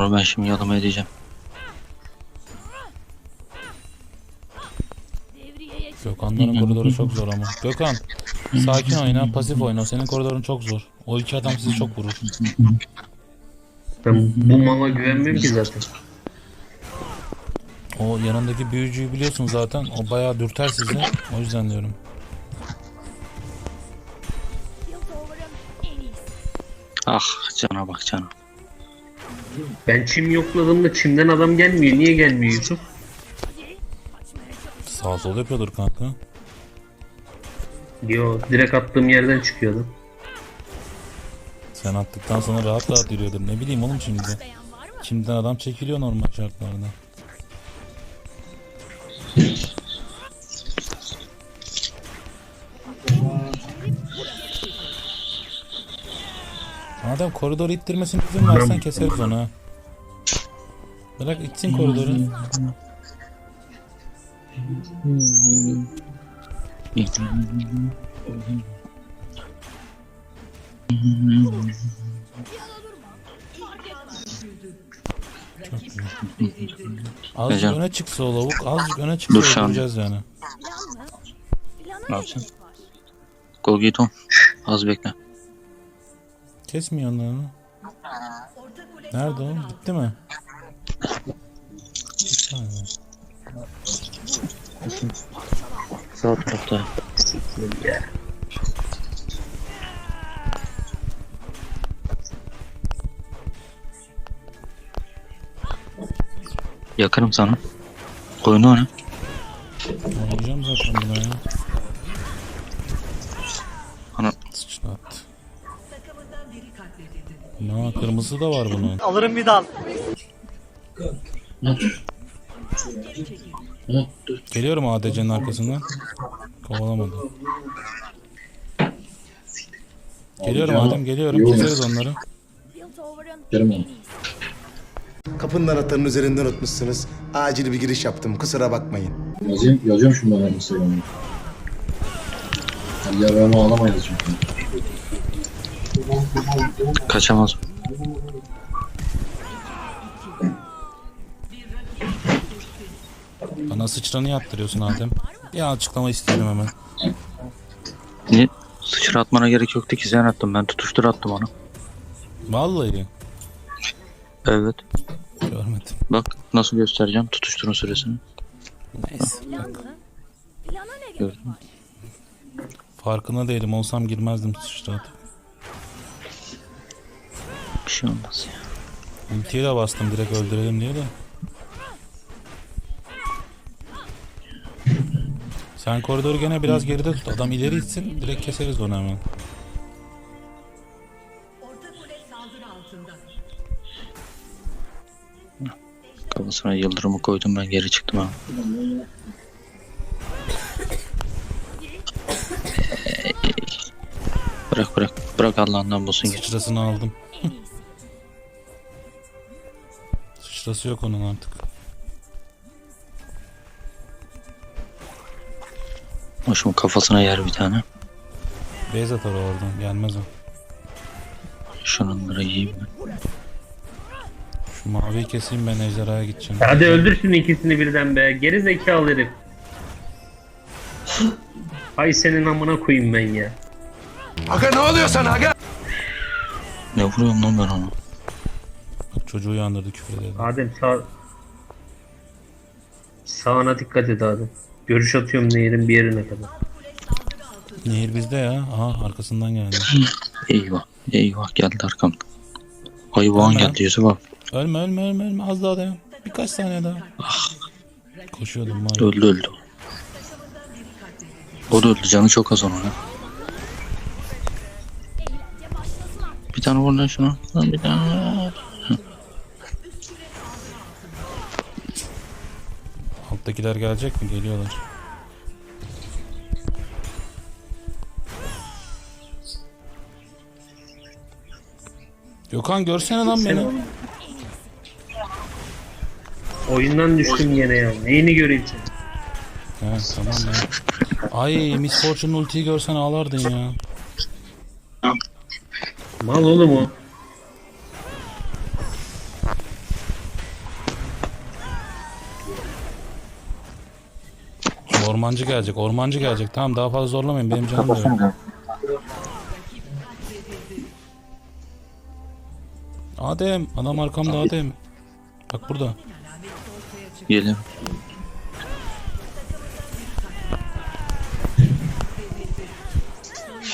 Onu ben şimdi yalama edeceğim. Gökhan'ların koridoru çok zor ama. Gökhan sakin oyna pasif oyna. Senin koridorun çok zor. O iki adam sizi çok vurur. Ben bu mala güvenmiyorum ki zaten. O yanındaki büyücüyü biliyorsun zaten. O bayağı dürter sizi. O yüzden diyorum. Ah cana bak cana. Ben çim yokladığımda çimden adam gelmiyor. Niye gelmiyor Yusuf? Sağ sol yapıyordur kanka. Yo direkt attığım yerden çıkıyordu. Sen attıktan sonra rahat rahat yürüyordur. Ne bileyim oğlum şimdi. Şimdiden adam çekiliyor normal şartlarda. Madem koridoru ittirmesine izin versen keseriz onu ha. Bırak itsin koridoru. Azıcık Hocam. öne çıksa o lavuk, azıcık öne çıksa Dur şu an. öldüreceğiz yani. Ne yapacaksın? gerek var? Go git on. Az bekle. Kesmiyor onları. Nerede o? Bitti mi? Sağ tarafta. Yakarım sana. Oyunu oyna. Kırmızı da var bunun. Alırım bir dal. Geliyorum ADC'nin arkasından. Kovalamadı. Geliyorum Adem geliyorum. Keseriz onları. Yarım oldu. Kapının anahtarını üzerinde unutmuşsunuz. Acil bir giriş yaptım. Kusura bakmayın. Yazayım, yazıyorum şimdi ben Instagram'a. Ya ben ağlamayız çünkü. kaçamaz. Bana sıçranı yaptırıyorsun Adem. Bir açıklama istiyorum hemen. Niye? Sıçra atmana gerek yoktu ki sen attın. Ben tutuştur attım onu. Vallahi Evet. görmedim. Bak nasıl göstereceğim tutuşturun süresini. Neyse. Plana ne gerek var? Farkında değilim. Olsam girmezdim sıçrat. Bir şey olmaz ya. Ultiye de bastım direkt öldürelim diye de. Sen koridoru gene biraz geride tut. Adam ileri itsin. Direkt keseriz onu hemen. Kafasına yıldırımı koydum ben geri çıktım ha. Bırak bırak. Bırak Allah'ından bulsun geç. Sıçrasını aldım. Sıçrası yok onun artık. Hoşum kafasına yer bir tane. Beyz atar o oradan. Gelmez o. Şunları yiyeyim ben. Şu maviyi keseyim ben ejderhaya gideceğim. Hadi öldürsün ikisini birden be. Geri zekalı herif. Ay senin amına koyayım ben ya. Aga ne oluyor sana aga? Ne vuruyorum lan ben onu? Bak çocuğu uyandırdı küfür edelim. Adem sağ... Sağına dikkat et Adem. Görüş atıyorum nehirin bir yerine kadar. Nehir bizde ya. Aha arkasından geldi. Eyvah. Eyvah geldi arkamdan. Ay boğan Tamam. geldi Yusuf abi. Ölme ölme ölme ölme. Az daha dayan. Birkaç saniye daha. Koşuyordum var. ya. Öldü öldü. O da öldü canı çok az onun artık. Bir tane vur lan şuna. Lan bir tane. Alttakiler gelecek mi? Geliyorlar. Gökhan görsene lan beni. Oyundan düştüm gene ya. Neyini göreyim seni? He tamam ya. Ay Miss Fortune ultiyi görsen ağlardın ya. Mal oğlum o. Ormancı gelecek. Ormancı gelecek. Tamam daha fazla zorlamayın. Benim canım da Adem. Adam arkamda Adem. Bak burada. Gelin.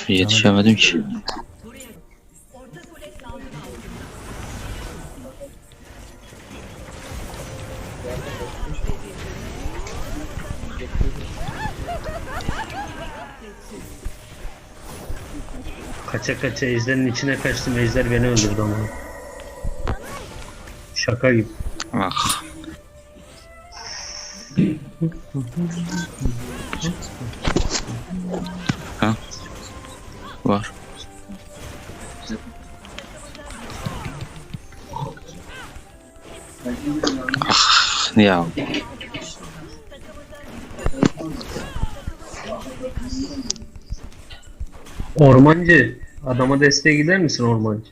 Yetişemedim ki. Kaça kaça ejderin içine kaçtım. Ejder beni öldürdü ama. Şaka gibi. Ah. Ha? Var. Ah ya. Ormancı. Adama desteğe gider misin ormancı?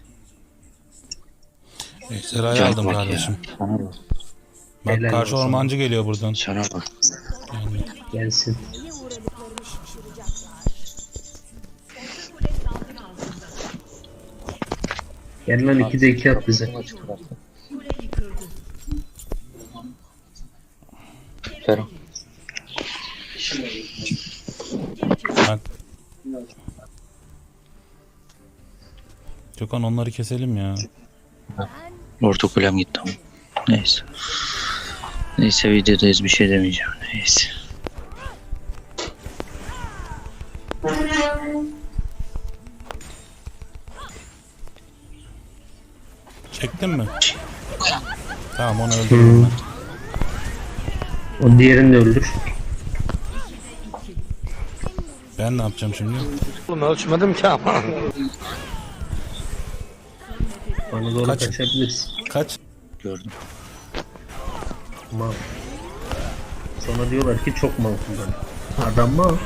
Ejderhayı Gel aldım bak kardeşim. Sana bak. Bak Helal karşı olsun. ormancı geliyor buradan. Sana bak. Yani Gelsin. Gel lan 2'de 2 at bize. Ferhan. bak. Gökhan onları keselim ya. Orta kulem gitti ama. Neyse. Neyse videodayız bir şey demeyeceğim. Neyse. Çektin mi? Tamam onu öldürdüm ben. O diğerini de öldür. Ben ne yapacağım şimdi? Bana doğru Kaç? kaçabilirsin. Kaç? Gördüm. Mal. Sonra diyorlar ki çok mal kullan. Adam mal.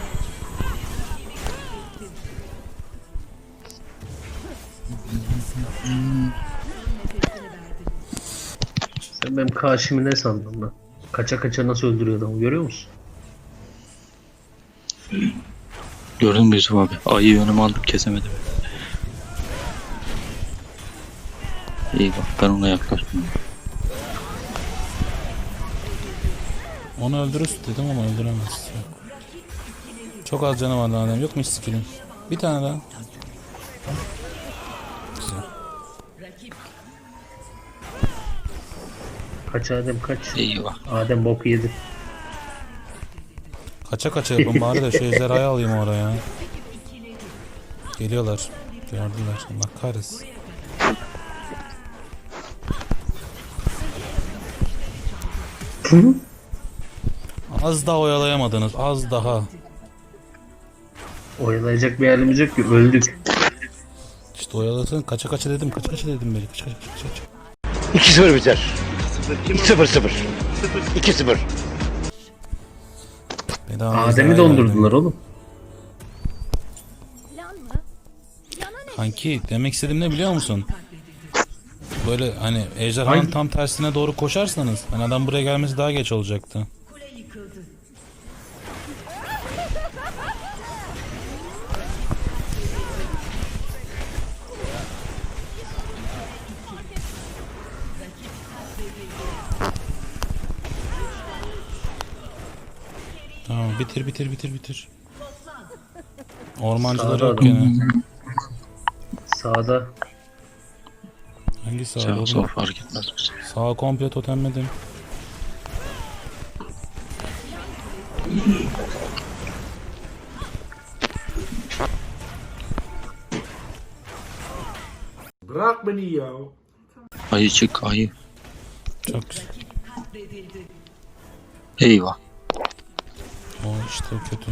Sen benim Kaşim'i ne sandın lan? Kaça kaça nasıl öldürüyor adamı görüyor musun? Gördün mü Yusuf abi? Ayı önüme aldım kesemedim. İyi bak ben ona yaklaştım. Onu öldürürüz dedim ama öldüremez. Çok az canı var daha Yok mu hiç skill'in? Bir tane daha. Güzel. Kaç Adem kaç. İyi bak. Adem boku yedi. Kaça kaça yapın bari de şu ejderhayı alayım oraya. Geliyorlar. Gördüler. Allah kahretsin. Az daha oyalayamadınız. Az daha. Oyalayacak bir halimiz yok ki öldük. İşte oyalasın. Kaça kaça dedim. Kaça kaça dedim böyle. Kaça kaça kaça kaça. 2-0 biter. 2-0-0. 2-0. Bedava Adem'i ejderhayı dondurdular oğlum. Kanki demek istediğim ne biliyor musun? Böyle hani ejderhanın Hangi- tam tersine doğru koşarsanız hani adam buraya gelmesi daha geç olacaktı. Tamam bitir bitir bitir bitir. Ormancıları Sağda yok adam. gene. Sağda. Hangi sağ Sağ oğlum? sol fark etmez bize. Sağa komple totemledim. Ayı çık ayı. Çok güzel. Eyvah. O işte o kötü.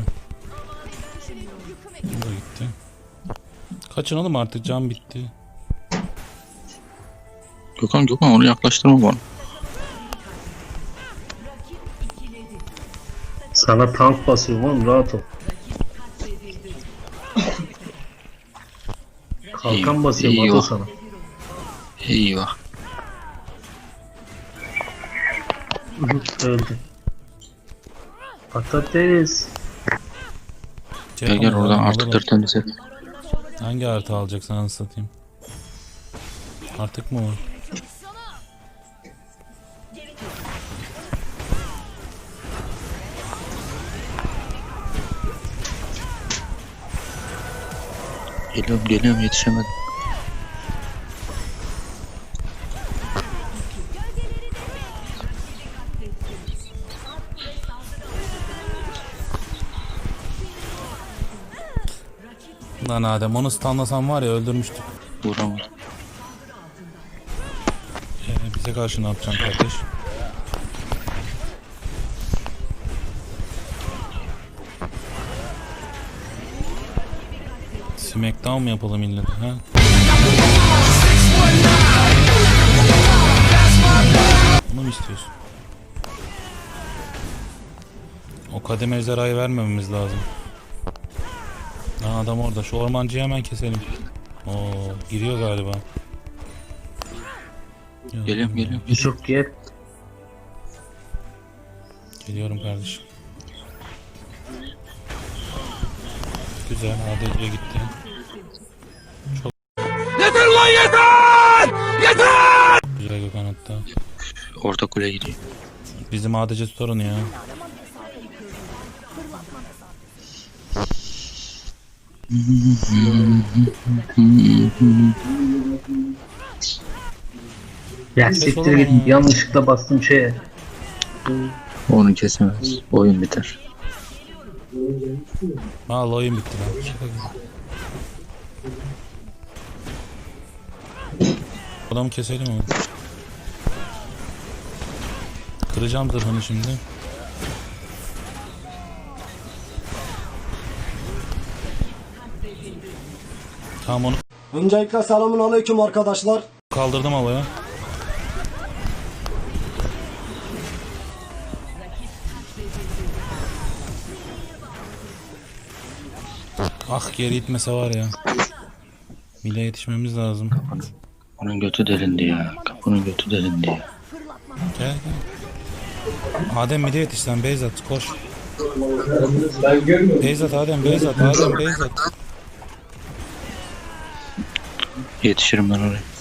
Bu da gitti. Kaçın oğlum artık can bitti. Gökhan Gökhan onu yaklaştırma bana. Sana tank basıyorum oğlum rahat ol. Kalkan İyi- basıyorum iyi o. sana. Eyvah. Öldü. Patates. Şey Gel gel oradan alalım. artı dört tane set. Hangi artı alacaksın anasını satayım? Artık mı o? Geliyorum geliyorum yetişemedim. Lan Adem onu stunlasam var ya öldürmüştük. Vuramadım. Ee, bize karşı ne yapacaksın kardeş? Smackdown mı yapalım da, Ha? Bunu mu istiyorsun? O kademe ejderhayı vermememiz lazım. Aa, adam orada. Şu ormancıyı hemen keselim. Oo, giriyor galiba. Geliyorum geliyorum. Yusuf gel. Geliyorum kardeşim. Güzel, ADC'ye gitti. Yeter! Güzel Gökhan hatta. Orta kule gidiyor. Bizim ADC onu ya. Ya siktir ya. Yanlışlıkla bastım şeye. Onu kesemez. Oyun biter. Vallahi oyun bitti lan. Adamı keselim mi? Kıracağım zırhını şimdi. Tamam onu Öncelikle selamun aleyküm arkadaşlar. kaldırdım havaya. Ah geri itmese var ya. Mile yetişmemiz lazım. Onun götü delindi ya. Kapının götü delindi ya. Gel gel. Adem mide yetiş sen Beyzat koş. Beyzat Adem Beyzat Adem Beyzat. Yetişirim ben oraya.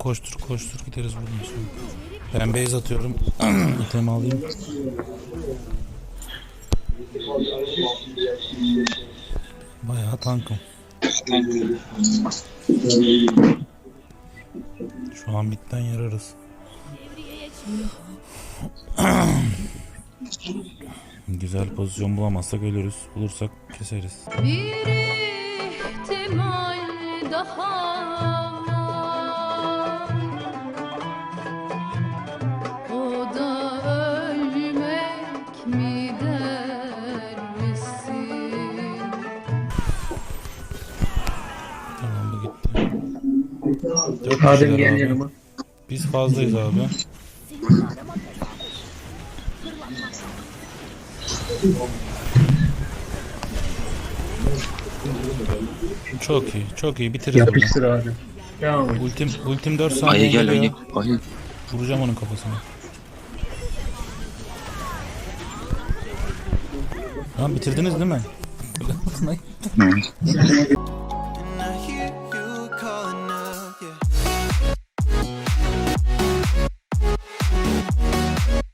Koştur koştur gideriz buradan sonra. Ben base atıyorum. İtem alayım. Bayağı tankım. Şu an bitten yararız. Güzel pozisyon bulamazsak ölürüz. Bulursak keseriz. Bir ihtimal daha Dört Adem gel abi. yanıma. Biz fazlayız abi. Çok iyi, çok iyi. Bitiririz bunu. Yapıştır Adem. Devam et. Ultim, ultim 4 saniye Ayı gel ayı. Ayı. Vuracağım onun kafasına. Tamam bitirdiniz değil mi? Hı.